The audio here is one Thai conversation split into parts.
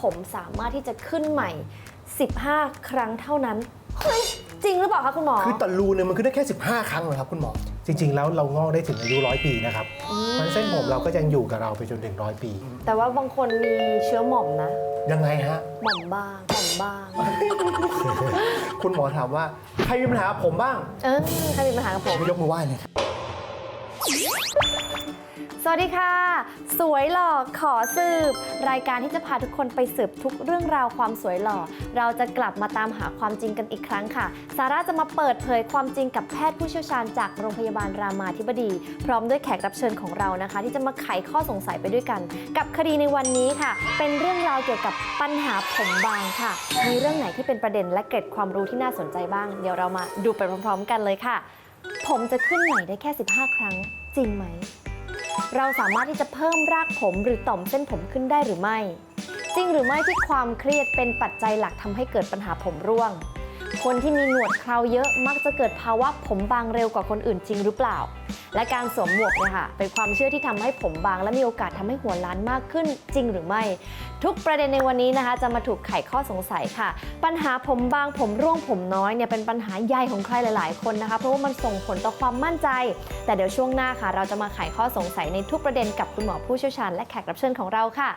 ผมสามารถที่จะขึ้นใหม่ 15 ครั้งเท่านั้นเฮ้ยจริงหรือเปล่าคะคุณหมอ คือตะลูเนี่ยมันขึ้นได้แค่ 15 ครั้งเหรอครับคุณหมอ จริง ๆ แล้วเรางอกได้ถึงอายุร้อยปีนะครับมันเส้นผมเราก็ยังอยู่กับเราไปจนถึงร้อยปี แต่ว่าบางคนมีเชื้อหม่อมนะยังไงฮะ หม่อมบ้างหม่อมบ้าง คุณหมอถามว่า ใครมีปัญหากับผมบ้าง เออใครมีปัญหากับผมไม่ยกมือไหว้เลย สวัสดีค่ะ สวยหล่อขอสืบ รายการที่จะพาทุกคนไปสืบทุกเรื่องราวความสวยหล่อ เราจะกลับมาตามหาความจริงกันอีกครั้งค่ะ ซาร่าจะมาเปิดเผยความจริงกับแพทย์ผู้เชี่ยวชาญจากโรงพยาบาลรามาธิบดี พร้อมด้วยแขกรับเชิญของเรานะคะ ที่จะมาไขข้อสงสัยไปด้วยกัน กับคดีในวันนี้ค่ะ เป็นเรื่องราวเกี่ยวกับปัญหาผมบางค่ะ มีเรื่องไหนที่เป็นประเด็นและเกร็ดความรู้ที่น่าสนใจบ้าง เดี๋ยวเรามาดูไปพร้อม ๆ กันเลยค่ะ ผมจะขึ้นใหม่ได้แค่ 15 ครั้งจริงไหม เราสามารถที่จะเพิ่มรากผมหรือต่อมเส้นผมขึ้นได้หรือไม่ จริงหรือไม่ที่ความเครียดเป็นปัจจัยหลักทำให้เกิดปัญหาผมร่วง คนที่มีหนวดเคราเยอะมักจะเกิดภาวะผมบางเร็วกว่าคนอื่นจริงหรือเปล่า และการสวมหมวกเนี่ยค่ะเป็นความเชื่อที่ทำให้ผมบาง และมีโอกาสทำให้หัวล้านมากขึ้นจริงหรือไม่ ทุกประเด็นในวันนี้นะคะ จะมาถูกไขข้อสงสัยค่ะ ปัญหาผมบางผมร่วงผมน้อยเนี่ยเป็นปัญหาใหญ่ของใครหลาย ๆ คนนะคะ เพราะว่ามันส่งผลต่อความมั่นใจ แต่เดี๋ยวช่วงหน้าค่ะ เราจะมาไขข้อสงสัยในทุกประเด็นกับคุณหมอผู้เชี่ยวชาญและแขกรับเชิญของเราค่ะ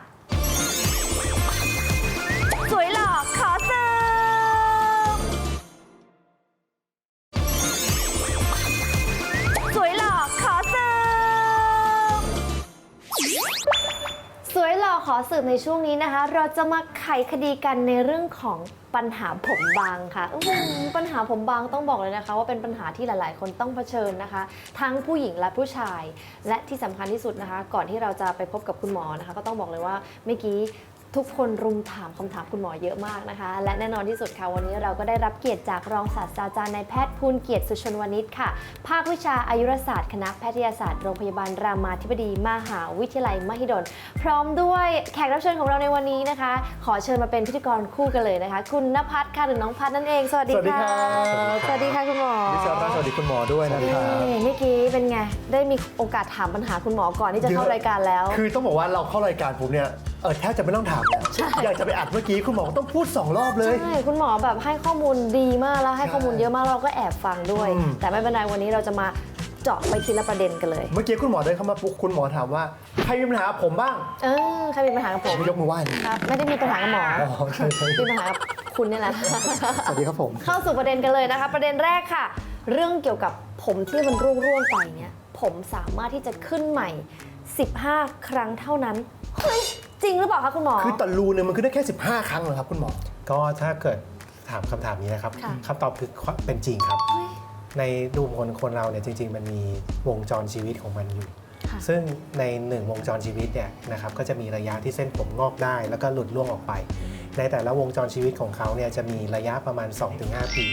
หล่อขอสืบในช่วงนี้นะคะ เราจะมาไขคดีกันในเรื่องของปัญหาผมบางค่ะอื้อหือปัญหาผมบางต้องบอกเลยนะคะ ว่าเป็นปัญหาที่หลาย ๆ คนต้องเผชิญนะคะ ทั้งผู้หญิงและผู้ชาย และที่สำคัญที่สุดนะคะ ก่อนที่เราจะไปพบกับคุณหมอนะคะ ก็ต้องบอกเลยว่าเมื่อกี้ ทุกคนรุมถามคำถามคุณหมอเยอะมากนะคะ และแน่นอนที่สุดค่ะ วันนี้เราก็ได้รับเกียรติจากรองศาสตราจารย์นายแพทย์ภูลเกียรติสุชนวณิชค่ะ ภาควิชาอายุรศาสตร์คณะแพทยศาสตร์โรงพยาบาลรามาธิบดีมหาวิทยาลัยมหิดล พร้อมด้วยแขกรับเชิญของเราในวันนี้นะคะ ขอเชิญมาเป็นพิธีกรคู่กันเลยนะคะ คุณนภัสค่ะหรือน้องพัดนั่นเอง สวัสดีสวัสดีค่ะครับสวัสดีค่ะคุณหมอพี่เชอร์สวัสดีคุณหมอด้วยนะครับนี่เมื่อกี้เป็นไงได้มีโอกาสถามปัญหาคุณหมอก่อนที่จะเข้ารายการแล้ว คือต้องบอกว่าเราเข้ารายการผมเนี่ย เออแทบจะไม่ต้องถามแล้วอยากจะไปอัดเมื่อกี้คุณหมอต้องพูด 2 รอบเลย ใช่ คุณหมอแบบให้ข้อมูลดีมากแล้วให้ข้อมูลเยอะมากเราก็แอบฟังด้วย อืม แต่ไม่เป็นไรวันนี้เราจะมาเจาะไปทีละประเด็นกันเลย เมื่อกี้คุณหมอเดินเข้ามาปุ๊บคุณหมอถามว่าใครมีปัญหากับผมบ้างเออใครมีปัญหากับผมไม่ยกมือไหว้เลยครับ ไม่ได้มีปัญหากับหมออ๋อใช่ใช่มีปัญหากับคุณเนี่ยแหละ สวัสดีครับผม เข้าสู่ประเด็นกันเลยนะคะ ประเด็นแรกค่ะ เรื่องเกี่ยวกับผมที่มันร่วงร่วงๆไปเนี่ยผมสามารถที่จะขึ้นใหม่ 15 ครั้งเท่านั้นเฮ้ย จริงหรือเปล่าคะคุณหมอ คือตะลูเนี่ยมันขึ้นได้แค่ 15 ครั้งเหรอครับคุณหมอ ก็ถ้าเกิดถามคำถามนี้นะครับค่ะ คำตอบคือเป็นจริงครับเฮ้ยในรูปคนคนเราเนี่ยจริง ๆ มันมีวงจรชีวิตของมันอยู่ ค่ะ ซึ่งในหนึ่งวงจรชีวิตเนี่ยนะครับก็จะมีระยะที่เส้นผมงอกได้ แล้วก็หลุดร่วงออกไป ในแต่ละวงจรชีวิตของเขาเนี่ยจะมีระยะประมาณ 2-5 ปี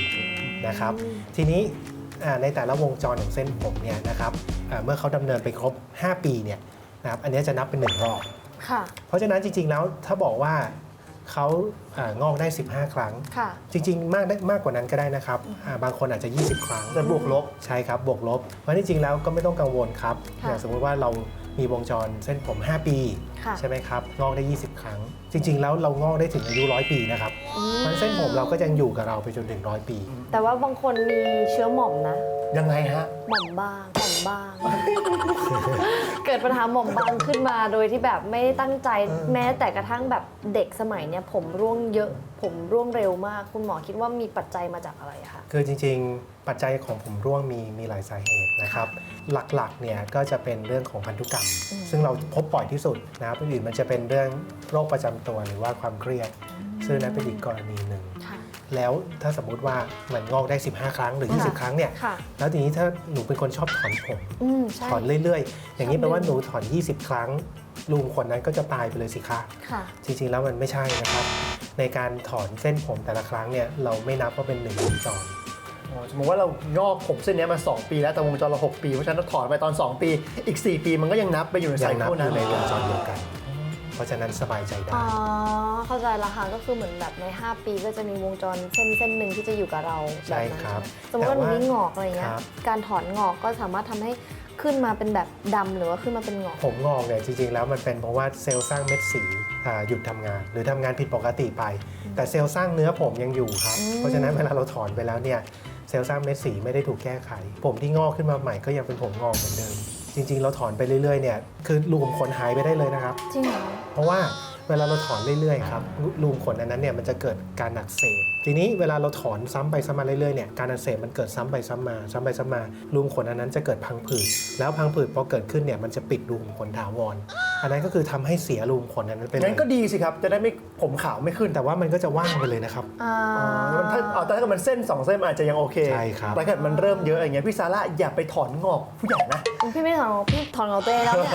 นะครับทีนี้อ่าในแต่ละวงจรของเส้นผมเนี่ยนะครับอ่าเมื่อเขาดำเนินไปครบ 5 ปีเนี่ยนะครับอันเนี้ยจะนับเป็นหนึ่งรอบ ค่ะเพราะฉะนั้นจริง ๆ แล้วถ้าบอกว่าเขาอ่างอกได้ 15 ครั้ง ค่ะ จริง ๆ มากได้มากกว่านั้นก็ได้นะครับอ่าบางคนอาจจะ 20 ครั้งแต่บวกลบ ใช่ครับ บวกลบ เพราะที่จริงแล้วก็ไม่ต้องกังวลครับ ค่ะอย่างสมมติว่าเรามีวงจรเส้นผม 5 ปี ค่ะ ใช่ไหมครับ งอกได้ 20 ครั้ง จริง ๆ แล้วเรางอกได้ถึงอายุร้อยปีนะครับเพราะเส้นผมเราก็ยังอยู่กับเราไปจนถึงร้อยปี แต่ว่าบางคนมีเชื้อหม่อมนะ ยังไงฮะ หม่อมบางหม่อม บาง เกิดปัญหาหม่อมบางขึ้นมาโดยที่แบบไม่ได้ตั้งใจเออแม้แต่กระทั่งแบบเด็กสมัยเนี้ยผมร่วงเยอะ ผมร่วงเร็วมาก คุณหมอคิดว่ามีปัจจัยมาจากอะไรคะ คือจริงๆ ปัจจัยของผมร่วงมีมีหลายสาเหตุนะครับ หลักๆเนี่ยก็จะเป็นเรื่องของพันธุกรรมอืมซึ่งเราพบบ่อยที่สุดนะครับอื่นๆมันจะเป็นเรื่องโรคประจำตัวหรือว่าความเครียด ซึ่งนั้นเป็นอีกกรณีหนึ่งค่ะ แล้วถ้าสมมุติว่ามันงอกได้ 15 ครั้งหรือค่ะ20 ครั้งเนี่ยค่ะแล้วทีนี้ถ้าหนูเป็นคนชอบถอนผม อืมใช่ ถอนเรื่อยๆ อย่างนี้ชอบแปลว่าดึงหนูถอน 20 ครั้ง ลุงคนนั้นก็จะตายไปเลยสิคะ ค่ะ จริงๆ แล้วมันไม่ใช่นะครับ ในการถอนเส้นผมแต่ละครั้งเนี่ยเราไม่นับว่าเป็นหนึ่งวงจร อ๋อสมมติว่าเรางอกผมเส้นเนี้ยมา 2 ปีแล้วแต่วงจรเรา 6 ปี เพราะฉะนั้นเราถอนไปตอน 2 ปีอีก 4 ปีมันก็ยังนับไปอยู่ในไซยังนับเคิลอนั้นยู่ในวงจรเดียวกันเพ ราะฉะนั้นสบายใจได้ อ๋อ เข้าใจและค่ะก็คือเหมือนแบบใน 5 ปีก็จะมีวงจรเส้นเส้นหนึ่งที่จะอยู่กับเราใช่แนั้นครับสมมติว่าหนูแต่ว่ามีงอกอะไรเงี้ยครับ การถอนงอกก็สามารถทำให้ขึ้นมาเป็นแบบดำหรือว่าขึ้นมาเป็นหงอก ผมงอกเนี่ยจริงๆ แล้วมันเป็นเพราะว่าเซลล์สร้างเม็ดสีอ่าหยุดทำงาน หรือทำงานผิดปกติไป แต่เซลล์สร้างเนื้อผมยังอยู่ครับ อืม เพราะฉะนั้นเวลาเราถอนไปแล้วเนี่ยเซลล์สร้างเม็ดสีไม่ได้ถูกแก้ไข ผมที่งอกขึ้นมาใหม่ก็ยังเป็นผมงอกเหมือนเดิม จริง ๆ เราถอนไปเรื่อยๆเนี่ยคือรูขุมขนหายไปได้เลยนะครับ จริงเหรอ เพราะว่า เวลาเราถอนเรื่อยๆครับรูรูขุมขนอันนั้นเนี่ยมันจะเกิดการอักเสบทีนี้เวลาเราถอนซ้ำไปซ้ำมาเรื่อยๆเนี่ยการอักเสบมันเกิดซ้ำไปซ้ำมา ซ้ำไปซ้ำมารูขุมขนอันนั้นจะเกิดพังผืดแล้วพังผืดพอเกิดขึ้นเนี่ยมันจะปิดรูขุมขนถาวรอันนั้นก็คือทำให้เสียรูขุมขนอันนั้นไปเลงั้ยนก็ดีสิครับจะได้ไม่ผมขาวไม่ขึ้นแต่ว่ามันก็จะว่างไปเลยนะครับอ่าอ๋อถ้าเอาแต่ถ้าเกิดมันเส้นสองเส้นมันอาจจะยังโอเคใช่ครับแต่ถ้าเกิดมันเริ่มเยอะอย่างเงี้ยพี่ซาร่าอย่าไปถอนงอกผู้ใหญ่นะพี่ไม่ถอนของพี่ถอนของตัวเองแล้วเนี่ย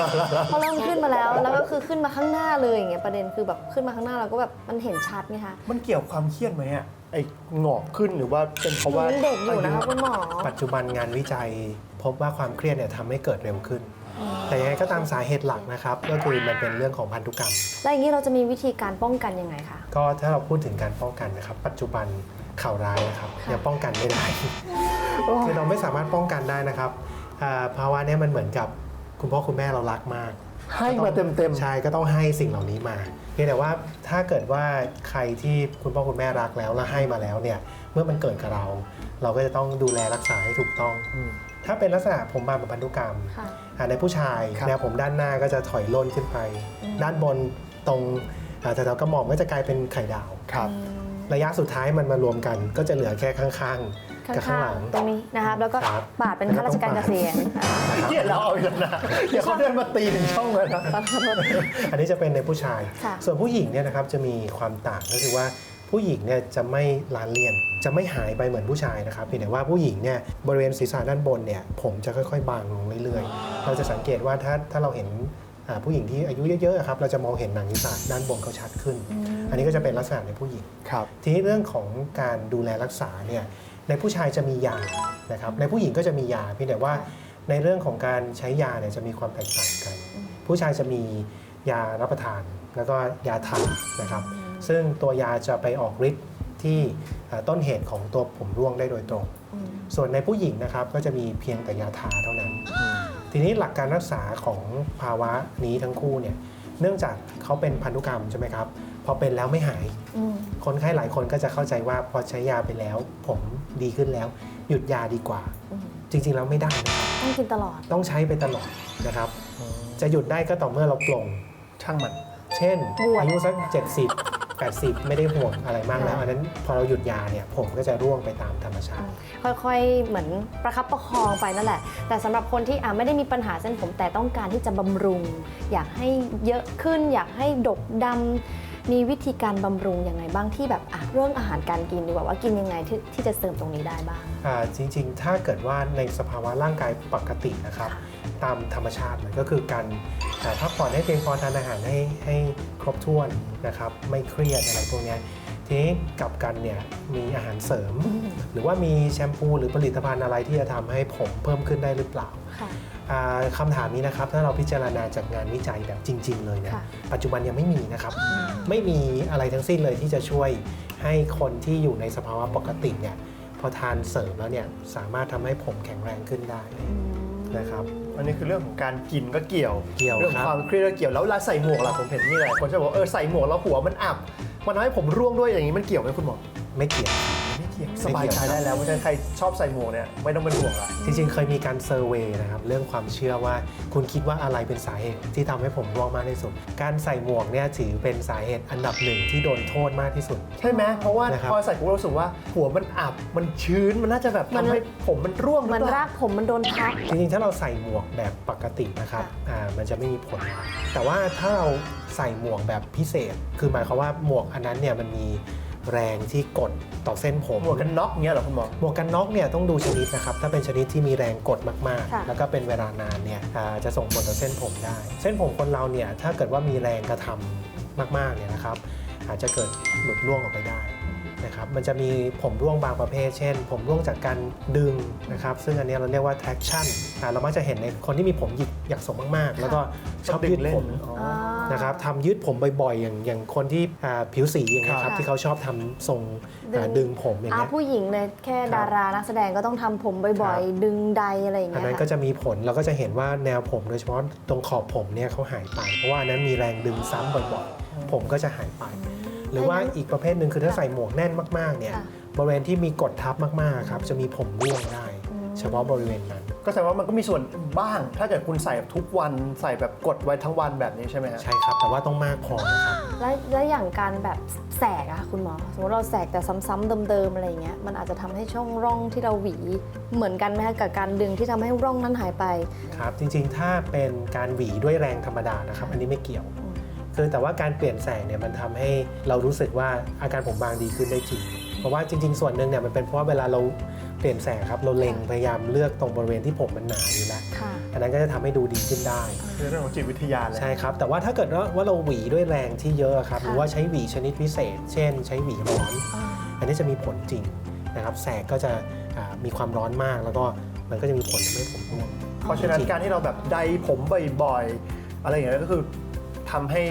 พอเริ่มขึ้นมาแล้วแล้วก็คือขึ้นมาข้างหน้าเลยอย่างเงี้ยประเด็นคือแบบขึ้นมาข้างหน้าเราก็แบบมันเห็นชัดไงคะ มันเกี่ยวความเครียดไหมอะไอ้งอกขึ้นหรือว่าเป็นเพราะว่ายังเด็กอยู่นะคะคุณหมอ ปัจจุบันงานวิจัย พบว่าความเครียดเนี่ยทำให้เกิดเร็วขึ้น แต่ยังไงก็ตามสาเหตุหลักนะครับ ก็คือมันเป็นเรื่องของพันธุกรรม แล้วอย่างนี้เราจะมีวิธีการป้องกันยังไงคะ ก็ถ้าเราพูดถึงการป้องกันนะครับ ปัจจุบันข่าวร้ายนะครับค่ะยังป้องกันไม่ได้คือเราไม่สามารถป้องกันได้นะครับอ่าภาวะเนี้ยมันเหมือนกับคุณพ่อคุณแม่เรารักมาก ให้มาเต็มเต็มๆใช่ก็ต้องให้สิ่งเหล่านี้มาเพียงแต่ว่าถ้าเกิดว่าใครที่คุณพ่อคุณแม่รักแล้วแล้วให้มาแล้วเนี่ยเมื่อมันเกิดกับเรา เราก็จะต้องดูแลรักษาให้ถูกต้องอืมถ้าเป็นลักษณะผมบางแบบพันธุกรรมค่ะอ่าในผู้ชายครับแนวผมด้านหน้าก็จะถอยล่นขึ้นไปอืมด้านบนตรงอ่าแถวๆกระหม่อมก็จะกลายเป็นไข่ดาวครับอืมระยะสุดท้ายมันมารวมกันก็จะเหลือแค่ข้างข้ๆ กับข้างาหลังงๆตรงนี้นะครับแล้วก็ครับปาดเป็นข้าราชการเกษียณอ่าเกียดเราเอาอีกแล้วนะเดี๋ยวเขาเดินมาตีถึงช่องเลยนะขอโทษอันนี้จะเป็นในผู้ชาย ค่ะ ส่วนผู้หญิงเนี่ยนะครับจะมีความต่างก็คือว่าผู้หญิงเนี่ยจะไม่ลานเลียน จะไม่หายไปเหมือนผู้ชายนะครับเพียงแต่ว่าผู้หญิงเนี่ยบริเวณศีรษะด้านบนเนี่ยผมจะค่อยๆ บางลงเรื่อยๆ เราจะสังเกตว่าถ้าถ้าเราเห็นอ่าผู้หญิงที่อายุเยอะๆครับเราจะมองเห็นหนังศีรษะด้านบนเขาชัดขึ้น อันนี้ก็จะเป็นลักษณะในผู้หญิง ครับ ทีนี้เรื่องของการดูแลรักษาเนี่ย ในผู้ชายจะมียานะครับในผู้หญิงก็จะมียาเพียงแต่ว่าในเรื่องของการใช้ยาเนี่ยจะมีความแตกต่างกันอืมผู้ชายจะมียารับประทาน แล้วก็ยาทานะครับ ซึ่งตัวยาจะไปออกฤทธิ์ที่เอ่อต้นเหตุของตัวผมร่วงได้โดยตรงอืมส่วนในผู้หญิงนะครับก็จะมีเพียงแต่ยาทาเท่านั้น ทีนี้หลักการรักษาของภาวะนี้ทั้งคู่เนี่ยเนื่องจากเขาเป็นพันธุกรรมใช่ไหมครับ พอเป็นแล้วไม่หาย อืมคนไข้หลายคนก็จะเข้าใจว่าพอใช้ยาไปแล้ว ผมดีขึ้นแล้ว หยุดยาดีกว่า อืมจริง ๆ แล้วไม่ได้นะครับต้องกินตลอด ต้องใช้ไปตลอดนะครับ จะหยุดได้ก็ต่อเมื่อเราปลง ช่างมัน เช่นบวช อายุสัก 70 80 ไม่ได้ห่วงอะไรมากแล้วค่ะอันนั้นพอเราหยุดยาเนี่ย ผมก็จะร่วงไปตามธรรมชาติ ค่อยๆ เหมือนประคับประคองไปนั่นแหละ แต่สำหรับคนที่อะไม่ได้มีปัญหาเส้นผมแต่ต้องการที่จะบำรุง อยากให้เยอะขึ้น อยากให้ดกดำ มีวิธีการบำรุงยังไงบ้างที่แบบอะเรื่องอาหารการกินดีกว่าว่ากินยังไงที่ที่จะเสริมตรงนี้ได้บ้างอ่าจริงๆ ถ้าเกิดว่าในสภาวะร่างกายปกตินะครับ ตามธรรมชาติเลยก็คือการอ่าพักผ่อนให้เพียงพอทานอาหารให้ให้ครบถ้วนนะครับ ไม่เครียดอะไรพวกเนี้ยทีนี้กลับกันเนี่ยมีอาหารเสริม หรือว่ามีแชมพูหรือผลิตภัณฑ์อะไรที่จะทำให้ผมเพิ่มขึ้นได้หรือเปล่า ค่ะอ่าคำถามนี้นะครับถ้าเราพิจารณาจากงานวิจัยแบบจริง ๆ เลยเนี่ยค่ะปัจจุบันยังไม่มีนะครับ ไม่มีอะไรทั้งสิ้นเลยที่จะช่วยให้คนที่อยู่ในสภาวะปกติเนี่ยพอทานเสริมแล้วเนี่ยสามารถทำให้ผมแข็งแรงขึ้นได้นะครับอันนี้คือเรื่องของการกินก็เกี่ยวเกี่ยวเรื่องขครัอบงความเครียดก็เกี่ยวแล้วเวลาใส่หมวกล่ะผมเห็นนี่แหละคนจะบอกว่าเออใส่หมวกแล้วหัวมันอับมันทำให้ผมร่วงด้วยอย่างนี้มันเกี่ยวไหมคุณหมอไม่เกี่ยวไม่ เกี่ยวไม่สบายเกี่ยวใจได้แล้วเพราะฉะนั้นใครชอบใส่หมวกเนี่ยไม่ต้องเป็นห่วงละจริงๆ เคยมีการเซอร์เวยนะครับเรื่องความเชื่อว่าคุณคิดว่าอะไรเป็นสาเหตุที่ทำให้ผมร่วงมากที่สุด การใส่หมวกเนี่ยถือเป็นสาเหตุอันดับหนึ่งที่โดนโทษมากที่สุด ใช่ไหมเพราะว่านะครับ พอใส่ปุ๊บเรารู้สึกว่าหัวมันอับมันชื้นมันน่าจะแบบมัน ทำให้ผมมันร่วงหเหมือนรือเปราล่ากผมมันโดนพักจริงๆ ถ้าเราใส่หมวกแบบปกตินะครับค่ะ อ่ามันจะไม่มีผล แต่ว่าถ้าเราใส่หมวกแบบพิเศษ คือหมายความว่าหมวกอันนั้นเนี่ยมันมี แรงที่กดต่อเส้นผมหมวกกันน็อกเงี้ยเหรอคุณหมอหมวกกันน็อกเนี่ยต้องดูชนิดนะครับถ้าเป็นชนิดที่มีแรงกดมากค่ะๆแล้วก็เป็นเวลานานเนี่ยอ่าจะส่งผลต่อเส้นผมได้ เส้นผมคนเราเนี่ยถ้าเกิดว่ามีแรงกระทำมากๆเนี่ยนะครับอาจจะเกิดหลุดร่วงออกไปได้นะครับมันจะมีผมร่วงบางประเภท เช่น ผมร่วงจากการดึงนะครับซึ่งอันเนี้ยเราเรียกว่า traction อ่าเรามักจะเห็นในคนที่มีผมหยิกหยักโศกมากๆ แล้วก็ ชอบยืดผมอ๋ออ่านะครับทำยืดผมบ่อยๆ อย่างอย่างคนที่อ่าผิวสีอย่างเงี้ยคครัรับบที่เขาชอบทำทรงดึงอ่าดึงผมอย่างอ่าเงี้ยผู้หญิงเลยแค่ดารานักแสดงก็ต้องทำผมบ่อยๆ ดึงใดอะไรอย่างอันเงี้ยนั้นค่ะก็จะมีผลเราก็จะเห็นว่าแนวผมโดยเฉพาะตรงขอบผมเนี่ยเขาหายไป เพราะว่าอันนั้นมีแรงดึงซ้ำบ่อยๆ ผมก็จะหายไป หรือว่าอีกประเภทหนึ่งคือถ้าใส่หมวกแน่นมากๆเนี่ยค่ะบริเวณที่มีกดทับมากๆครับจะมีผมร่วงได้อืม เฉพาะบริเวณนั้น ก็แสดงว่ามันก็มีส่วนบ้าง ถ้าเกิดคุณใส่ทุกวันใส่แบบกดไว้ทั้งวันแบบนี้ใช่ไหมฮะ ใช่ครับ แต่ว่าต้องมากพอนะครับแล้วแล้วอย่างการแบบแสกอะคุณหมอ สมมติเราแสกแต่ซ้ำๆเดิมๆอะไรอย่างเงี้ยมันอาจจะทำให้ช่องร่องที่เราหวีเหมือนกันไหมคะกับการดึงที่ทำให้ร่องนั้นหายไป ครับ จริงๆ ถ้าเป็นการหวีด้วยแรงธรรมดานะครับ อันนี้ไม่เกี่ยว อืม คือแต่ว่าการเปลี่ยนแสงเนี่ยมันทำให้เรารู้สึกว่าอาการผมบางดีขึ้นได้จริง เพราะว่าจริง ๆ ส่วนหนึ่งเนี่ยมันเป็นเพราะว่าเวลาเราเป ลี่ยนแสงครับ เราเล็งพยายามเลือกตรงบริเวณที่ผมมันหนาอยู่แล้วค่ะ อันนั้นก็จะทำให้ดูดีขึ้นได้ คือเรื่องของจิตวิทยาแหละ ใช่ครับ แต่ว่าถ้าเกิดว่าว่าเราหวีด้วยแรงที่เยอะครับ ค่ะ หรือว่าใช้หวีชนิดพิเศษ เช่น ใช้หวีร้อน อ่าอันนี้จะมีผลจริงนะครับ แสกก็จะอ่ามีความร้อนมาก แล้วก็มันก็จะมีผลทำให้ผมร่วงเพราะฉะนั้นการที่เราแบบใดผมบ่อยๆ อะไรอย่างเงี้ยก็คือทำให้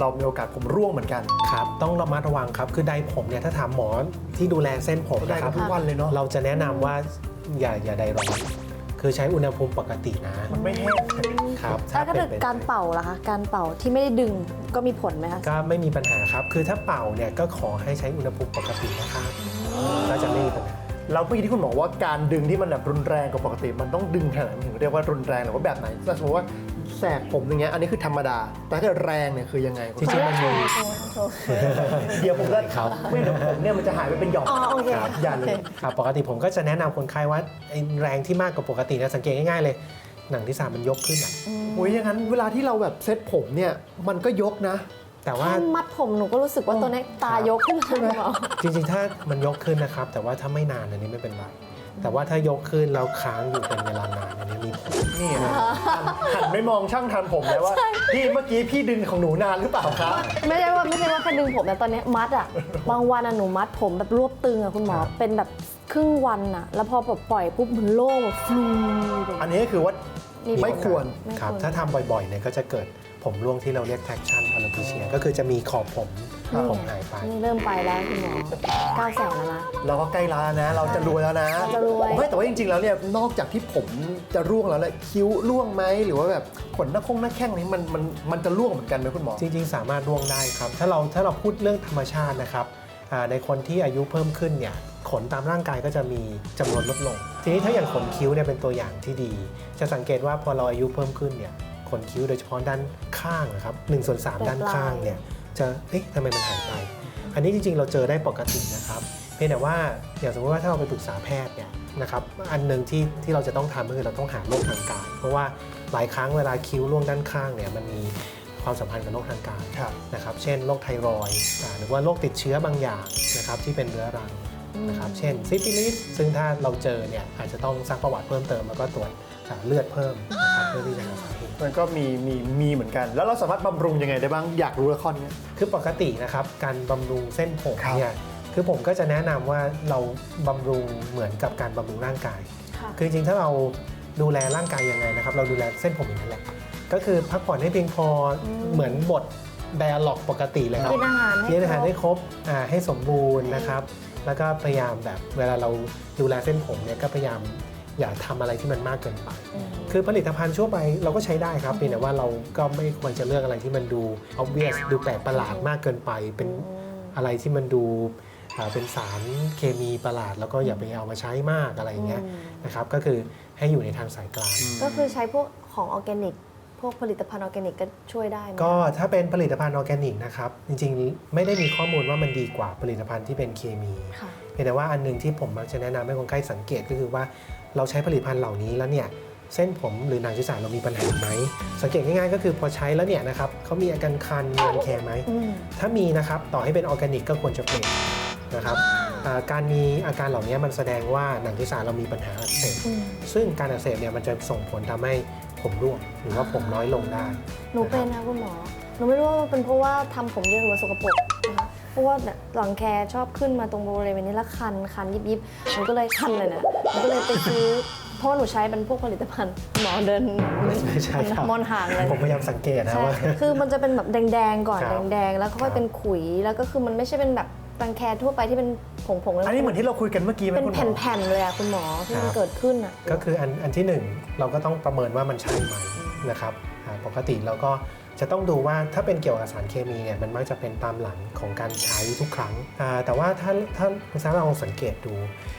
เรามีโอกาสผมร่วงเหมือนกัน ครับ ต้องระมัดระวังครับ คือไดผมเนี่ยถ้าถามหมอที่ดูแลเส้นผมได้นะคกัรันบทุกวันเลยเนาะเราจะแนะนำว่าอย่าอย่าไดร้อน คือใช้อุณหภูมิปกตินะ มันไม่แห้งครับแล้วถ้าเกิดป็นการเป่าล่ะคะ การเป่าที่ไม่ได้ดึงก็มีผลไหมคะ ก็ไม่มีปัญหาครับ คือถ้าเป่าเนี่ยก็ขอให้ใช้อุณหภูมิปกตินะครับ ก็จะไม่มีปัญหาแล้วเมื่อกี้ที่คุณบอกว่าการดึงที่มันแบบรุนแรงกว่าปกติ มันต้องดึงขนาดไหนถึงเรียกว่ารุนแรงหรือว่าแบบไหนถ้าสมมติว่า แสกผมอย่างเงี้ยอันนี้คือธรรมดา แต่ถ้าเกิดแรงเนี่ยคือยังไงจริงๆมันมีเดี๋ยวผมก็ครับไม่เดี๋ยวผมเนี่ยมันจะหายไปเป็นหย่อมอ๋อโอเคครับอย่าเลยครับปกติผมก็จะแนะนำคนไข้ว่าไอ้แรงที่มากกว่าปกติเนะสังเกตง่ายๆเลย หนังที่สามมันยกขึ้นอะโอ้ยอย่างนั้นเวลาที่เราแบบเซ็ตผมเนี่ยมันก็ยกนะ แต่ว่าแค่มัดผมหนูก็รู้สึกว่าตัวเนี้ยตายกขึ้นมาคุณหมอจริงๆ ถ้ามันยกขึ้นนะครับ แต่ว่าถ้าไม่นานอันนี้ไม่เป็นไร แต่ว่าถ้ายกขึ้นแล้วค้างอยู่เป็นเวลานานอันนี้มีผลนี่นะหันไปมองช่างทำผมแล้วว่าพี่เมื่อกี้พี่ดึงของหนูนานหรือเปล่าครับไม่ใช่ว่าไม่ใช่ว่าแค่ดึงผมแต่ตอนเนี้ยมัดอะบางวันอะหนูมัดผมแบบรวบตึงอะคุณหมอเป็นแบบครึ่งวันอะแล้วพอแบบปล่อยปุ๊บมันโล่งแบบฟลูแบบอันนี้ก็คือว่ามีผลไม่ควรไม่ครับควรถ้าทำบ่อยๆเนี่ยก็จะเกิด ผมร่วงที่เราเรียก traction alopecia ก็คือจะมีขอบผมนี่ผมหายไป นี่เริ่มไปแล้วคุณหมอเก้าแสนแล้วนะ เราก็ใกล้แล้วนะ เราจะรวยแล้วนะเราจะรวย ไม่แต่ว่าจริงๆ แล้วเนี่ยนอกจากที่ผมจะร่วงแล้วเนี่ยคิ้วร่วงไหมหรือว่าแบบขนหน้าคงหน้าแข้งนี้มันมันมันจะร่วงเหมือนกันไหมคุณหมอ จริงๆ สามารถร่วงได้ครับ ถ้าเราถ้าเราพูดเรื่องธรรมชาตินะครับอ่าในคนที่อายุเพิ่มขึ้นเนี่ยขนตามร่างกายก็จะมีจำนวนลดลง ทีนี้ถ้าอย่างขนคิ้วเนี่ยเป็นตัวอย่างที่ดี จะสังเกตว่าพอเราอายุเพิ่มขึ้นเนี่ยข นคิ้วโดยเฉพาะด้านข้างนะครับหนึ่งส่วนสามด้านข้างเนี่ยจะเอ๊ะทำไมมันหายไป อันนี้จริงๆ เราเจอได้ปกตินะครับ เพียงแต่ว่าอย่างสมมติว่าถ้าเราไปปรึกษาแพทย์เนี่ยนะครับอันหนึ่งที่ที่เราจะต้องทำก็คือเราต้องหาโรคทางกาย เพราะว่าหลายครั้งเวลาคิ้วล่วงด้านข้างเนี่ยมันมีความสัมพันธ์กับโรคทางกายครับนะครับ เช่นโรคไทรอยด์อ่าหรือว่าโรคติดเชื้อบางอย่างนะครับที่เป็นเรื้อรังนะครับ เช่นซิฟิลิสซึ่งถ้าเราเจอเนี่ยอาจจะต้องซักประวัติเพิ่มเติมแล้วก็ตรวจ อ่าเลือดเพิ่มนะครับเพื่อที่จะหาสาเหตุมันก็มีมีมีเหมือนกัน แล้วเราสามารถบำรุงยังไงได้บ้างอยากรู้ละครเนี้ย คือปกตินะครับการบำรุงเส้นผมครับ เนี่ยคือผมก็จะแนะนำว่าเราบำรุงเหมือนกับการบำรุงร่างกาย ค่ะ คือจริงๆถ้าเราดูแลร่างกายยังไงนะครับ เราดูแลเส้นผมอย่างนั้นแหละ ก็คือพักผ่อนให้เพียงพออม เหมือนบทไดอะล็อกปกติเลยครับ กินอาหารให้กินอาหารครให้บครบอ่าให้สมบูรณ์นะครับ แล้วก็พยายามแบบเวลาเราดูแลเส้นผมเนี่ยก็พยายาม อย่าทำอะไรที่มันมากเกินไปอืมคือผลิตภัณฑ์ชั่วไปเราก็ใช้ได้ครับเพียงแต่ว่าเราก็ไม่ควรจะเลือกอะไรที่มันดู obvious ดูแปลกประหลาดมากเกินไป เป็นอะไรที่มันดูอ่าเป็นสารเคมีประหลาด แล้วก็อย่าไปเอามาใช้มากอะไรอย่างเงี้ยอืมนะครับก็คือให้อยู่ในทางสายกลาง ก็คือใช้พวกของออร์แกนิกพวกผลิตภัณฑ์ออร์แกนิกก็ช่วยได้ไหมก็ถ้าเป็นผลิตภัณฑ์ออร์แกนิกนะครับ จริงๆ ไม่ได้มีข้อมูลว่ามันดีกว่าผลิตภัณฑ์ที่เป็นเคมีค่ะเพียงแต่ว่าอันหนึงที่ผมมักจะแนะนำให้คนไข้สังเกตก็คือว่า เราใช้ผลิตภัณฑ์เหล่านี้แล้วเนี่ยเส้นผมหรือหนังศีรษะเรามีปัญหาไหมสังเกตง่ายๆ ก็คือพอใช้แล้วเนี่ยนะครับเขามีอาการคันมีรังแคไหมอืมถ้ามีนะครับต่อให้เป็นออร์แกนิกก็ควรจะเปลี่ยนนะครับอ่าการมีอาการเหล่านี้มันแสดงว่าหนังศีรษะเรามีปัญหาอักเสบอืมซึ่งการอักเสบเนี่ยมันจะส่งผลทำให้ผมร่วงหรือว่าผมน้อยลงได้หนูเป็นนะคุณหมอหนูไม่รู้ว่ามันเป็นเพราะว่าทำผมเยอะหรือว่าสกปรกนะคะเพราะว่า เนี่ยรังแคชอบขึ้นมาตรงบริเวณนี้แล้วคันคันยิบยิบมันก็เลยคันเลยนะมันก็เลยไปซื้อเพราะว่าหนูใช้เป็นพวกผลิตภัณฑ์หมอเดินไม่ใช่ครับมอนห่างเลยผมพยายามสังเกตนะใช่ว่าคือมันจะเป็นแบบแดงๆก่อนครับแดงๆ แล้วค่อยๆเป็นขุยแล้วก็คือมันไม่ใช่เป็นแบบรังแคทั่วไปที่เป็นผงๆแล้วอันนี้เหมือนที่เราคุยกันเมื่อกี้ไหมเป็นคุณหมอแผ่นๆเลยอะคุณหมอที่มันครับเกิดขึ้นอะก็คืออันอันที่หนึ่งเราก็ต้องประเมินว่ามันใช่ไหมนะครับอ่าปกติเราก็ จะต้องดูว่าถ้าเป็นเกี่ยวกับสารเคมีเนี่ยมันมักจะเป็นตามหลังของการใช้ทุกครั้งอ่าแต่ว่าถ้าถ้าคุณซาลองสังเกตดู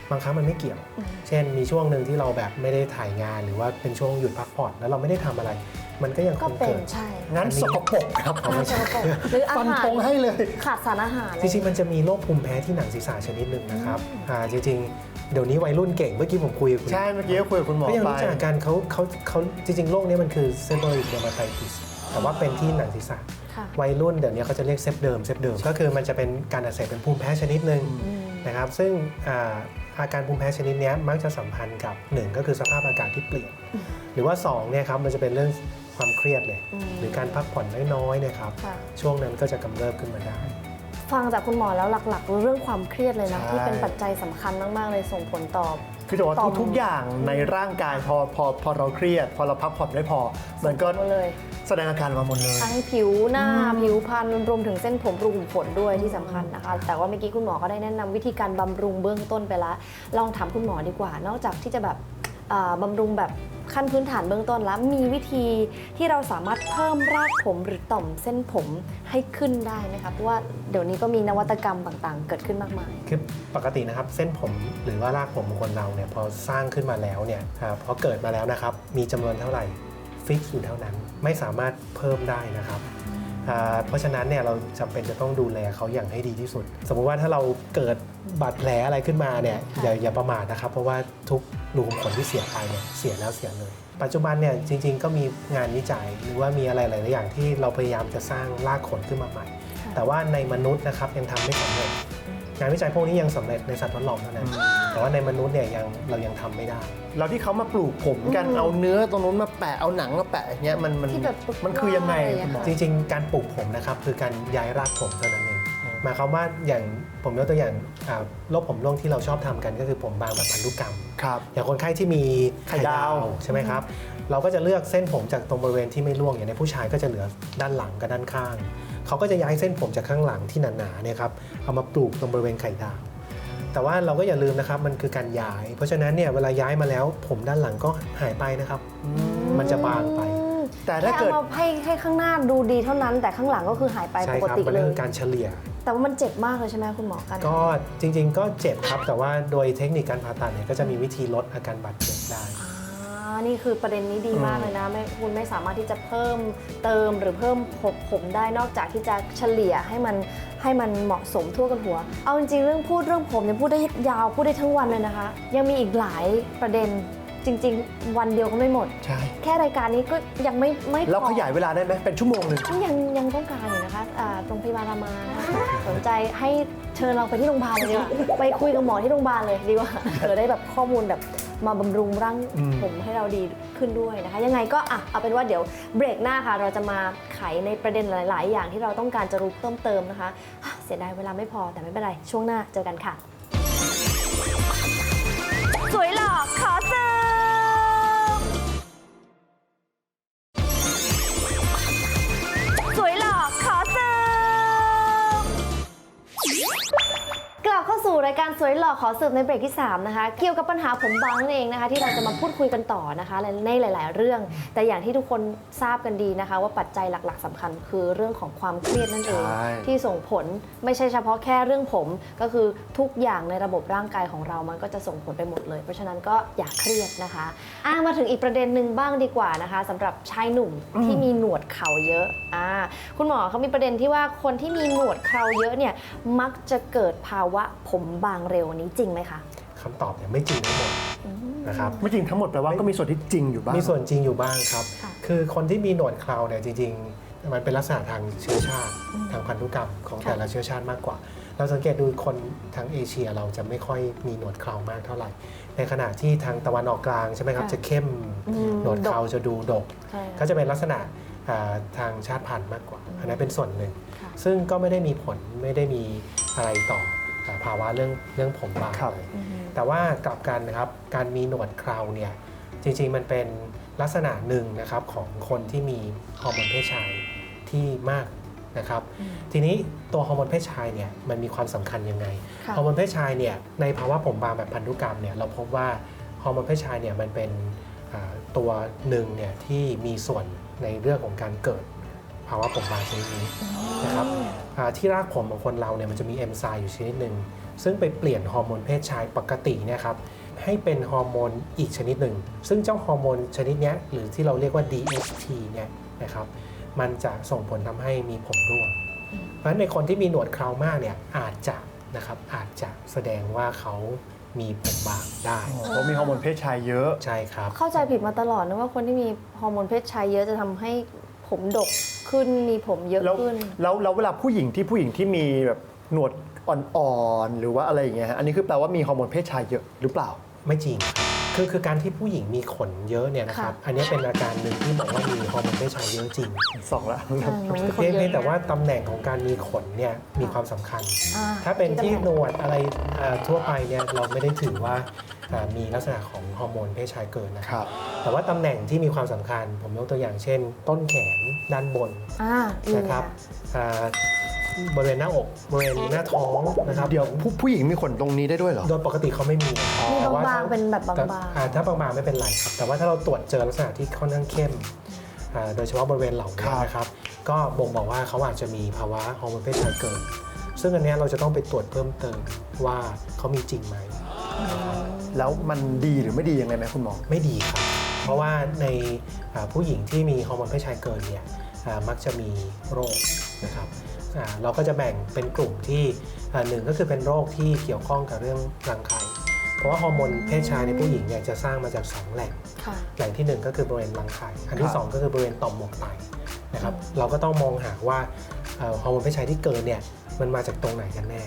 บางครั้งมันไม่เกี่ยว เช่นมีช่วงหนึ่งที่เราแบบไม่ได้ถ่ายงานหรือว่าเป็นช่วงหยุดพักผ่อนแล้วเราไม่ได้ทำอะไร มันก็ยังคก็งเป็นเกิดใช่งั้นสกปรกครับอาหารสกปรกหรืออาฟันหารธงให้เลยขาดสารอาหารจริงๆมันจะมีโรคภูมิแพ้ที่หนังศีรษะชนิดหนึ่งนะครับอ่าจริงๆเดี๋ยวนี้วัยรุ่นเก่งเมื่อกี้ผมคุยกับคุณใช่เมื่อกี้ก็คุยกับคุณหมอก็ยังไปรู้จักกันเขาเขาเขาจริงๆโรคนี้มันคือเซเบอริกเดอร์มาไทติส แต่ว่าเป็นที่หนังศีรษะค่ะวัยรุ่นเดี๋ยวนี้เขาจะเรียกเซฟเดิมเซฟเดิมก็คือมันจะเป็นการอักเสบเป็นภูมิแพ้ชนิดหนึ่งอืมนะครับซึ่งอ่าอาการภูมิแพ้ชนิดเนี้ยมักจะสัมพันธ์กับ 1 ก็คือสภาพอากาศที่เปลี่ยน หรือว่า2เนี่ยครับมันจะเป็นเรื่องความเครียดเลยอืมหรือการพักผ่อนน้อยๆเนี่ยครับค่ะช่วงนั้นก็จะกำเริบขึ้นมาได้ฟังจากคุณหมอแล้วหลักๆ เรื่องความเครียดเลยนะใช่ที่เป็นปัจจัยสำคัญมาก ๆ เลยส่งผลต่อ คือจะบอกต่อว่าทุกๆอย่างในร่างกายพอพอพอเราเครียด พอเราพักผ่อนไม่พอ มันก็หมดเลย แสดงอาการมาหมดเลย ทั้งผิวหน้าผิวพรรณรวมถึงเส้นผมรูขุมขนด้วยที่สำคัญนะคะ แต่ว่าเมื่อกี้คุณหมอก็ได้แนะนำวิธีการบำรุงเบื้องต้นไปแล้วลองถามคุณหมอดีกว่า นอกจากที่จะแบบอ่าบำรุงแบบ ขั้นพื้นฐานเบื้องต้นแล้วมีวิธีที่เราสามารถเพิ่มรากผมหรือต่อมเส้นผมให้ขึ้นได้ไหมคะเพราะว่าเดี๋ยวนี้ก็มีนวัตกรรมต่างๆ เกิดขึ้นมากมาย คือปกตินะครับเส้นผมหรือว่ารากผมของคนเราเนี่ยพอสร้างขึ้นมาแล้วเนี่ยพอเกิดมาแล้วนะครับมีจำนวนเท่าไหร่ฟิกอยู่เท่านั้นไม่สามารถเพิ่มได้นะครับเพราะฉะนั้นเนี่ยเราจำเป็นจะต้องดูแลเขาอย่างให้ดีที่สุด สมมุติว่าถ้าเราเกิดบาดแผลอะไรขึ้นมาเนี่ยอย่าอย่าประมาทนะครับ เพราะว่าทุก รูขุมขนที่เสียไปเนี่ยเสียแล้วเสียเลย ปัจจุบันเนี่ยจริงๆ ก็มีงานวิจัยหรือว่ามีอะไรหลายๆอย่างที่เราพยายามจะสร้างรากขนขึ้นมาใหม่ค่ะแต่ว่าในมนุษย์นะครับยังทำไม่สำเร็จงานวิจัยพวกนี้ยังสำเร็จในสัตว์ทดลองเท่านั้น แต่ว่าในมนุษย์เนี่ยยังเรายังทำไม่ได้แล้วที่เขามาปลูกผมกันอืมเอาเนื้อตรงนู้นมาแปะเอาหนังมาแปะอย่างเงี้ยมันมันที่แบบมันคือยังไงว่าอะไรอะคุณหมอจริง ๆ การปลูกผมนะครับคือการย้ายรากผมเท่านั้นเองอื มหมายความว่าอย่างผมยกตัวอย่างอ่าโรคผมร่วงที่เราชอบทำกันก็คือผมบางแบบพันธุกรรมครับอย่างคนไข้ที่มีไข่ดาวใช่ไหมครับ เราก็จะเลือกเส้นผมจากตรงบริเวณที่ไม่ร่วงอย่างในผู้ชายก็จะเหลือด้านหลังกับด้านข้าง เขาก็จะย้ายเส้นผมจากข้างหลังที่หนาๆเนี่ยครับเอามาปลูกตรงบริเวณไข่ดาวแต่ว่าเราก็อย่าลืมนะครับมันคือการย้าย เพราะฉะนั้นเนี่ยเวลาย้ายมาแล้วผมด้านหลังก็หายไปนะครับ มันจะบางไปอืม แต่แค่ถ้าเอาเกิดมาให้ให้ข้างหน้าดูดีเท่านั้น แต่ข้างหลังก็คือหายไปใช่ปกครับติมันเลคืยอการเฉลี่ย แต่ว่ามันเจ็บมากเลยใช่ไหมคุณหมอกันก็จริงๆ ก็เจ็บครับ แต่ว่าโดยเทคนิคการผ่าตัดเนี่ยก็จะมีวิธีลดอาการบาดเจ็บได้ อ่านี่คือประเด็นนี้ดีมากเลยนะไม่คุณไม่สามารถที่จะเพิ่มเติมหรือเพิ่มผมผมได้นอกจากที่จะเฉลี่ยให้มันให้มันเหมาะสมทั่วกันหัว เอาจริงๆเรื่องพูดเรื่องผมเนี่ยพูดได้ยาวพูดได้ทั้งวันเลยนะคะ ยังมีอีกหลายประเด็น จริง ๆ วันเดียวก็ไม่หมด ใช่ แค่รายการนี้ก็ยังไม่ไม่พอแล้วขยายเวลาได้ไหมเป็นชั่วโมงหนึ่งนี่ยังยังต้องการอยู่นะคะอ่าโรงพยาบาลรามานะคะสนใจให้เชิญเราไปที่โรงพยาบาลเลยดีกว่าไปคุยกับหมอที่โรงพยาบาลเลยดีกว่าเผื่อได้แบบข้อมูลแบบมาบำรุงร่างอืม ผมให้เราดีขึ้นด้วยนะคะ ยังไงก็อะเอาเป็นว่าเดี๋ยวเบรกหน้าค่ะ เราจะมาไขในประเด็นหลาย ๆ อย่างที่เราต้องการจะรู้เพิ่มเติมนะคะอะเสียดายเวลาไม่พอแต่ไม่เป็นไรช่วงหน้าเจอกันค่ะ วยหล่อขอเสิร์ฟในเบรกที่ 3 นะคะ เกี่ยวกับปัญหาผมบางนั่นเองนะคะ ที่เราจะมาพูดคุยกันต่อนะคะ ในหลาย ๆ เรื่อง แต่อย่างที่ทุกคนทราบกันดีนะคะ ว่าปัจจัยหลัก ๆสำคัญ คือเรื่องของความเครียดนั่นเอง ใช่ ที่ส่งผลไม่ใช่เฉพาะแค่เรื่องผมก็คือทุกอย่างในระบบร่างกายของเรามันก็จะส่งผลไปหมดเลย เพราะฉะนั้นก็อย่าเครียดนะคะอะมาถึงอีกประเด็นหนึ่งบ้างดีกว่านะคะสำหรับชายหนุ่มที่มีหนวดเข่าเยอะอ่าคุณหมอเขามีประเด็นที่ว่าคนที่มีหนวดเข่าเยอะเนี่ยมักจะเกิดภาวะผมบางเร็วอันนี้จริงไหมคะคำตอบเนี่ยไม่จริงทั้งหมดนะครับ ไม่จริงทั้งหมดแปลว่าก็มีส่วนที่จริงอยู่บ้าง มีส่วนจริงอยู่บ้างครับค่ะคือคนที่มีหนวดเคราเนี่ยจริง ๆ มันเป็นลักษณะทางเชื้อชาติทางพันธุกรรมของค่ะแต่ละเชื้อชาติมากกว่า เราสังเกตดูคนทางเอเชียเราจะไม่ค่อยมีหนวดเครามากเท่าไหร่ ในขณะที่ทางตะวันออกกลางใช่ไหมครับค่ะจะเข้มอืมหนวดเคราจะดูดกใช่ก็จะเป็นลักษณะอ่าทางชาติพันธุ์มากกว่า อันนั้นเป็นส่วนหนึ่งค่ะซึ่งก็ไม่ได้มีผลไม่ได้มีอะไรต่ออ่า ภาวะเรื่องเรื่องผมบางครับเลยแต่ว่ากลับกันนะครับการมีหนวดเคราเนี่ยจริงๆมันเป็นลักษณะหนึ่งนะครับของคนที่มีฮอร์โมนเพศชายที่มากนะครับทีนี้ตัวฮอร์โมนเพศชายเนี่ยมันมีความสำคัญยังไงค่ะฮอร์โมนเพศชายเนี่ยในภาวะผมบางแบบพันธุกรรมเนี่ยเราพบว่าฮอร์โมนเพศชายเนี่ยมันเป็นอ่าตัวหนึ่งเนี่ยที่มีส่วนในเรื่องของการเกิด ภาวะผมบางชนิดนี้นะครับอ่าที่รากผมของคนเราเนี่ยมันจะมีเอนไซม์อยู่ชนิดหนึ่งซึ่งไปเปลี่ยนฮอร์โมนเพศชายปกติเนี่ยครับให้เป็นฮอร์โมนอีกชนิดหนึ่ง ซึ่งเจ้าฮอร์โมนชนิดเนี้ยหรือที่เราเรียกว่า DHT เนี่ยนะครับมันจะส่งผลทำให้มีผมร่วง เพราะฉะนั้นในคนที่มีหนวดเคราวมากเนี่ยอาจจะนะครับอาจจะแสดงว่าเขามีผมบางได้เพราะมีฮอร์โมนเพศชายเยอะ ใช่ครับ เข้าใจผิดมาตลอดนะว่าคนที่มีฮอร์โมนเพศชายเยอะจะทำให้ ผมดกขึ้นมีผมเยอะแล้วขึ้น แล้วแล้วเวลาผู้หญิงที่ผู้หญิงที่มีแบบหนวดอ่อนๆหรือว่าอะไรอย่างเงี้ยฮะอันนี้คือแปลว่ามีฮอร์โมนเพศชายเยอะหรือเปล่า ไม่จริงครับคือคือการที่ผู้หญิงมีขนเยอะเนี่ยนะครับค่ะอันนี้เป็นอาการหนึ่งที่บอกว่ามีฮอร์โมนเพศชายเยอะจริงสองละอ่าหนูมีคนเพียงเยเพียงอะแต่ว่าตำแหน่งของการมีขนเนี่ยมีความสำคัญอ่ถ้าเป็นที่ตำแหหนน่งวดอะไรเอ่อทั่วไปเนี่ยเราไม่ได้ถือว่าอ่า มีลักษณะของฮอร์โมนเพศชายเกินนะครับครับ แต่ว่าตำแหน่งที่มีความสำคัญ ผมยกตัวอย่างเช่น ต้นแขนด้านบนอ่านี่นะครับอ่าบริเวณหน้าอกบริเวณหน้าท้องนะครับเดี๋ยวผู้ผู้หญิงมีขนตรงนี้ได้ด้วยเหรอ โดยปกติเขาไม่มีมีแต่ว่าบางถ้ๆเป็นแบบบแต่างอ่าถ้าบางๆไม่เป็นไรครับ แต่ว่าถ้าเราตรวจเจอลักษณะที่ค่อนข้างเข้มอ่าโดยเฉพาะบริเวณเหล่าคนี้รับนะครับก็บ่งบอกว่าเขาอาจจะมีภาวะฮอร์โมนเพศชายเกินซึ่งอันเนี้ยเราจะต้องไปตรวจเพิ่มเติมว่าเขามีจริงไหม แล้วมันดีหรือไม่ดียังไงไหมคุณหมอ ไม่ดีครับ เพราะว่าในอ่าผู้หญิงที่มีฮอร์โมนเพศชายเกินเนี่ยอ่ามักจะมีโรคนะครับอ่าเราก็จะแบ่งเป็นกลุ่มที่อ่าหนึ่งก็คือเป็นโรคที่เกี่ยวข้องกับเรื่องรังไข่เพราะว่าฮอร์โมนเพศชายในผู้หญิงเนี่ยจะสร้างมาจากสองแหล่งๆค่ะแหล่งที่หนึ่งก็คือบริเวณรังไข่อันคที่รับสองก็คือบริเวณต่อมหมวกไตนะครับอืมเราก็ต้องมองหาว่าเอ่อฮอร์โมนเพศชายที่เกินเนี่ยมันมาจากตรงไหนกันแน่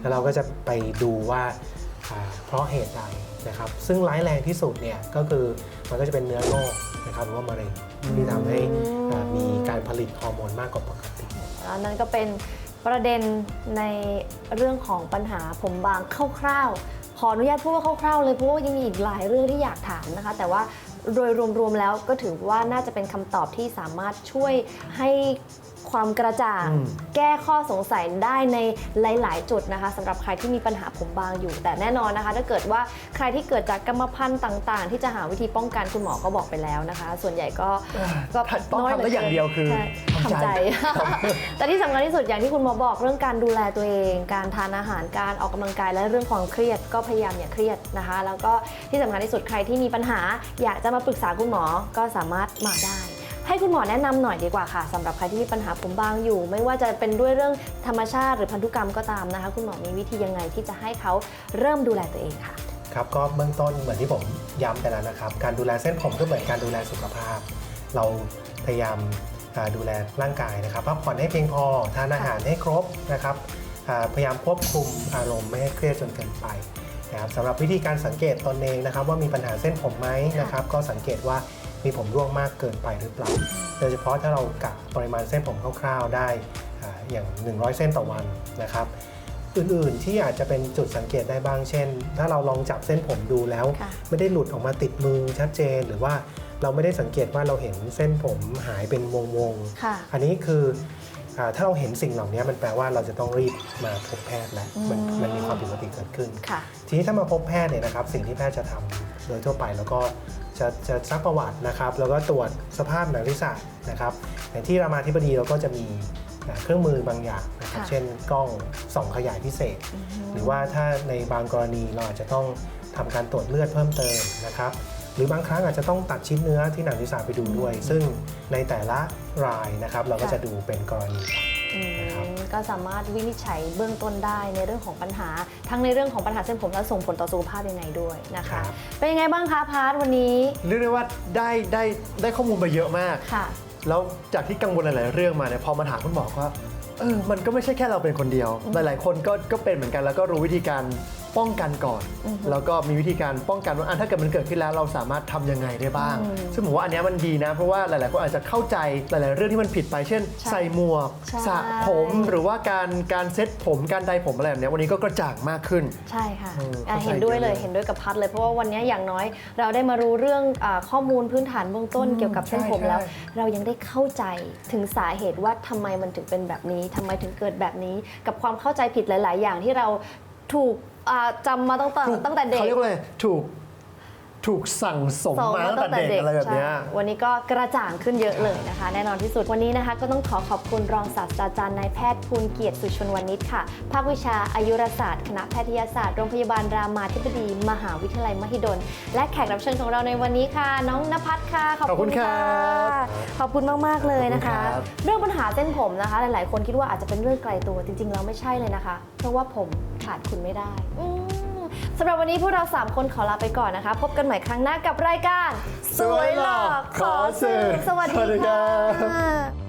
แล้วเราก็จะไปดูว่าอ่า เพราะเหตุใดนะครับ ซึ่งร้ายแรงที่สุดเนี่ยก็คือมันก็จะเป็นเนื้อโรคนะครับหรือว่ามะเร็งที่ทำให้อ่ามีการผลิตฮอร์โมนมากกว่าปกติอันนั้นก็เป็นประเด็นในเรื่องของปัญหาผมบางคร่าวๆ ขออนุญาตพูดว่าคร่าวๆเลยเพราะว่ายังมีอีกหลายเรื่องที่อยากถามนะคะ แต่ว่าโดยรวมๆแล้วก็ถือว่าน่าจะเป็นคำตอบที่สามารถช่วยให้ ความกระจ่างอืมแก้ข้อสงสัยได้ในหลาย ๆ จุดนะคะสำหรับใครที่มีปัญหาผมบางอยู่ แต่แน่นอนนะคะ ถ้าเกิดว่าใครที่เกิดจากกรรมพันธุ์ต่าง ๆ ที่จะหาวิธีป้องกันคุณหมอก็บอกไปแล้วนะคะ ส่วนใหญ่ก็ก็ต้องทำได้อย่างเดียวคือใช่ทำใจทำใจ แต่ที่สำคัญที่สุดอย่างที่คุณหมอบอกเรื่องการดูแลตัวเอง การทานอาหารการออกกำลังกายและเรื่องความเครียดก็พยายามอย่าเครียดนะคะ แล้วก็ที่สำคัญที่สุดใครที่มีปัญหา อยากจะมาปรึกษาคุณหมอก็สามารถมาได้ ให้คุณหมอแนะนำหน่อยดีกว่าค่ะสำหรับใครที่มีปัญหาผมบางอยู่ ไม่ว่าจะเป็นด้วยเรื่องธรรมชาติหรือพันธุกรรมก็ตามนะคะ คุณหมอมีวิธียังไงที่จะให้เขาเริ่มดูแลตัวเองค่ะครับก็เบื้องต้นเหมือนที่ผมย้ำไปแล้วนะครับ การดูแลเส้นผมก็เหมือนการดูแลสุขภาพ เราพยายามดูแลร่างกายนะครับพักผ่อนให้เพียงพอทานอาหารให้ครบนะครับพยายามควบคุมอารมณ์ไม่ให้เครียดจนเกินไปนะครับสำหรับวิธีการสังเกตตนเองนะครับ ว่ามีปัญหาเส้นผมไหมนะครับ ก็สังเกตว่า มีผมร่วงมากเกินไปหรือเปล่า โดยเฉพาะถ้าเรากะปริมาณเส้นผมคร่าวๆได้อ่าอย่าง 100 เส้นต่อวันนะครับ อื่นๆที่อาจจะเป็นจุดสังเกตได้บ้างเช่น ถ้าเราลองจับเส้นผมดูแล้วค่ะไม่ได้หลุดออกมาติดมือชัดเจน หรือว่าเราไม่ได้สังเกตว่าเราเห็นเส้นผมหายเป็นวงค่ะๆอันนี้คืออา ถ้าเราเห็นสิ่งเหล่านี้มันแปลว่าเราจะต้องรีบมาพบแพทย์แล้วมันอืมมันมีความผิดปกติเกิดขึ้นค่ะทีนี้ถ้ามาพบแพทย์เนี่ยนะครับ สิ่งที่แพทย์จะทำโดยทั่วไปแล้วก็จะจะซักประวัตินะครับ แล้วก็ตรวจสภาพหนังศีรษะนะครับอย่างที่รามาธิบดีเราก็จะมีอ่าเครื่องมือบางอย่างนะครับค่ะเช่นกล้องส่องขยายพิเศษ หรือว่าถ้าในบางกรณีเราอาจจะต้องทำการตรวจเลือดเพิ่มเติมนะครับ หรือบางครั้งอาจจะต้องตัดชิ้นเนื้อที่หนังศีรษะไปดูด้วย ซึ่งในแต่ละ รายนะครับ เราก็จะดูเป็นกรณีไปอืมนะครับ ก็สามารถวินิจฉัยเบื้องต้นได้ในเรื่องของปัญหา ทั้งในเรื่องของปัญหาเส้นผมและส่งผลต่อสุขภาพยังไงด้วยนะคะครับเป็นยังไงบ้างคะพาร์ทวันนี้เรียกได้ว่าได้ได้ได้ข้อมูลไปเยอะมาก ค่ะ แล้วจากที่กังวลหลาย ๆ เรื่องมาเนี่ยพอมาถามคุณหมอก็เออมันก็ไม่ใช่แค่เราเป็นคนเดียว หลาย ๆ คนก็ก็เป็นเหมือนกันแล้วก็รู้วิธีการ ป้องกันก่อนอือฮึแล้วก็มีวิธีการป้องกันว่าอะถ้าเกิดมันเกิดขึ้นแล้วเราสามารถทำยังไงได้บ้างอืมซึ่งผมว่าอันเนี้ยมันดีนะ เพราะว่าหลาย ๆ คนอาจจะเข้าใจหลาย ๆ เรื่องที่มันผิดไป เช่นใช่ใส่หมวกใช่ สระผมหรือว่าการการเซ็ตผมการใดผมอะไรแบบเนี้ยวันนี้ก็กระจ่างมากขึ้น ใช่ค่ะเอออะ เข้าใจเห็นด้วยเลย เยอะเห็นด้วยกับพัดเลย เพราะว่าวันนี้อย่างน้อย เราได้มารู้เรื่องอาข้อมูลพื้นฐานเบื้องต้นอืมเกี่ยวกับเส้นผมใช่แล้ว ใช่ เรายังได้เข้าใจถึงสาเหตุว่าทำไมมันถึงเป็นแบบนี้ทำไมถึงเกิดแบบนี้ กับความเข้าใจผิดหลาย ๆ อย่างที่เราถูก อ่าจำมาตั้งแต่ถูกตั้งแต่เด็ก เขาเรียกว่าอะไรถูก ถูกสั่งสมส่งมาตั้งแต่เด็กอะไรแบบเนี้ยใช่วันนี้ก็กระจ่างขึ้นเยอะเลยนะคะ แน่นอนที่สุดวันนี้นะคะก็ต้องขอขอบคุณรองศาสตราจารย์นายแพทย์ภูลเกียรติสุชนวณิชค่ะ ภาควิชาอายุรศาสตร์ คณะแพทยศาสตร์โรงพยาบาลรามาธิบดี มหาวิทยาลัยมหิดล และแขกรับเชิญของเราในวันนี้ค่ะ น้องนภัสค่ะขอบขอบคุคุณณครับขอบคุณมากๆเลยนะคะขอบคุณครับเรื่องปัญหาเส้นผมนะคะ หลาย ๆ คนคิดว่าอาจจะเป็นเรื่องไกลตัวจริง ๆ แล้วไม่ใช่เลยนะคะ เพราะว่าผมขาดคุณไม่ได้อืม สำหรับวันนี้พวกเรา 3 คนขอลาไปก่อนนะคะ พบกันใหม่ครั้งหน้ากับรายการ สวยหลอกขอสืบสวัสวัสดีค่ะ